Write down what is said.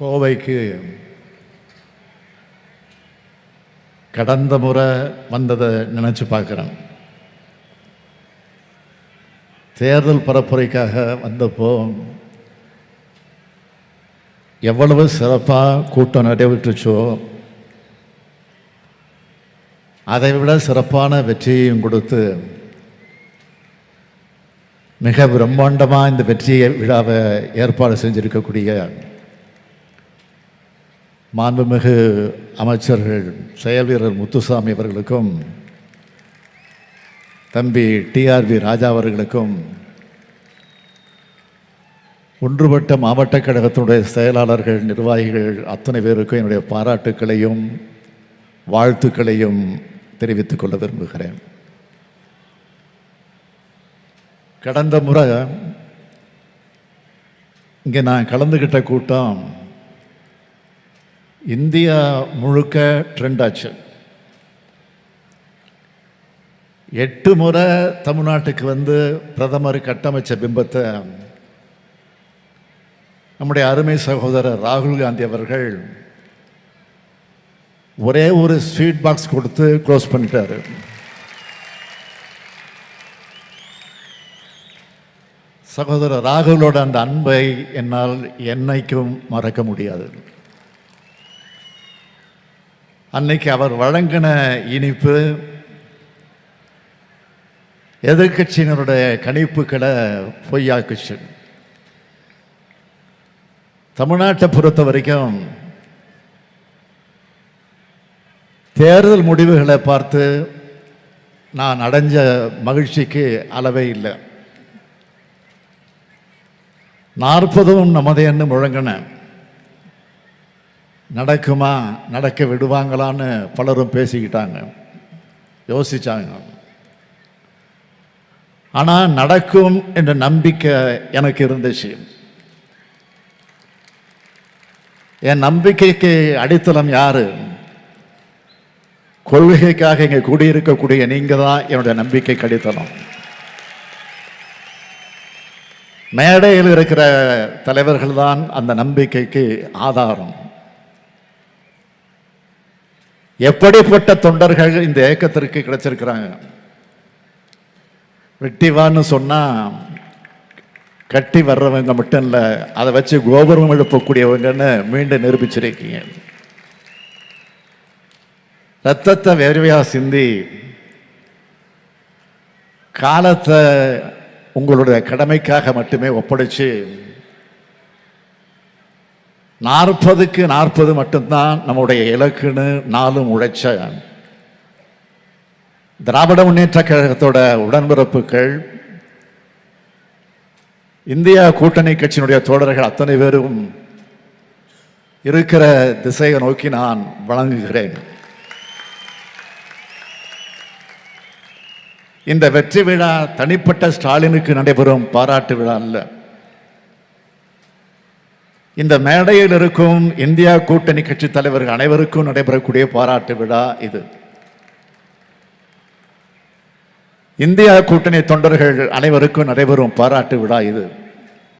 கோவைக்கு கடந்த முறை வந்ததை நினச்சி பார்க்குறேன். தேர்தல் பரப்புரைக்காக வந்தப்போ எவ்வளவு சிறப்பாக கூட்டம் நடைபெற்றுச்சோ அதை விட சிறப்பான வெற்றியையும் கொடுத்து மிக பிரம்மாண்டமாக இந்த வெற்றியை விழாவை ஏற்பாடு செஞ்சுருக்கக்கூடிய மாண்புமிகு அமைச்சர்கள் செயல் வீரர் முத்துசாமி அவர்களுக்கும் தம்பி டிஆர்பி ராஜா அவர்களுக்கும் ஒன்றுபட்ட மாவட்ட கழகத்தினுடைய செயலாளர்கள் நிர்வாகிகள் அத்தனை பேருக்கும் என்னுடைய பாராட்டுக்களையும் வாழ்த்துக்களையும் தெரிவித்துக் கொள்ள விரும்புகிறேன். கடந்த முறை இங்கே நான் கலந்துக்கிட்ட கூட்டம் இந்தியா முழுக்க ட்ரெண்ட் ஆச்சு. எட்டு முறை தமிழ்நாட்டுக்கு வந்து பிரதமர் கட்டமைச்ச பிம்பத்தை நம்முடைய அருமை சகோதரர் ராகுல் காந்தி அவர்கள் ஒரே ஒரு ஸ்வீட் பாக்ஸ் கொடுத்து க்ளோஸ் பண்ணிட்டாரு. சகோதரர் ராகுலோட அந்த அன்பை என்னால் என்னைக்கும் மறக்க முடியாது. அன்னைக்கு அவர் வழங்கின இனிப்பு எதிர்கட்சியினருடைய கணிப்புகளை பொய்யாக்குச்சு. தமிழ்நாட்டை பொறுத்த வரைக்கும் தேர்தல் முடிவுகளை பார்த்து நான் அடைஞ்ச மகிழ்ச்சிக்கு அளவே இல்லை. நாற்பதும் நமதேன்னு முழங்கினேன் நடக்குமா? நடக்க விடுவாங்களான்னு பலரும் பேசிக்கிட்டாங்க. யோசிச்சாங்க. ஆனால் நடக்கும் என்ற நம்பிக்கை எனக்கு இருந்துச்சு. என் நம்பிக்கைக்கு அடித்தளம் யார்? கொள்கைக்காக இங்கே கூடியிருக்கக்கூடிய நீங்கள் தான் என்னுடைய நம்பிக்கைக்கு அடித்தளம். மேடையில் இருக்கிற தலைவர்கள் தான் அந்த நம்பிக்கைக்கு ஆதாரம். எப்படிப்பட்ட தொண்டர்கள் இந்த இயக்கத்திற்கு கிடைச்சிருக்கிறாங்க? வெட்டிவான்னு சொன்னா கட்டி வர்றவங்க மட்டும் இல்லை அதை வச்சு கோபுரம் எழுப்பக்கூடியவங்கன்னு மீண்டும் நிரூபிச்சிருக்கீங்க. ரத்தத்தை வேர்வையா சிந்தி காலத்தை உங்களுடைய கடமைக்காக மட்டுமே ஒப்படைச்சு நாற்பதுக்கு நாற்பது மட்டும்தான் நம்முடைய இலக்குன்னு நாளும் உழைச்ச திராவிட முன்னேற்ற கழகத்தோட உடன்பிறப்புகள் இந்தியா கூட்டணி கட்சியினுடைய தோழர்கள் அத்தனை பேரும் இருக்கிற திசையை நோக்கி நான் வழங்குகிறேன். இந்த வெற்றி விழா தனிப்பட்ட ஸ்டாலினுக்கு நடைபெறும் பாராட்டு விழா அல்ல. இந்த மேடையில் இருக்கும் இந்தியா கூட்டணி கட்சி தலைவர்கள் அனைவருக்கும் நடைபெறக்கூடிய பாராட்டு விழா இது. இந்தியா கூட்டணி தொண்டர்கள் அனைவருக்கும் நடைபெறும் பாராட்டு விழா இது.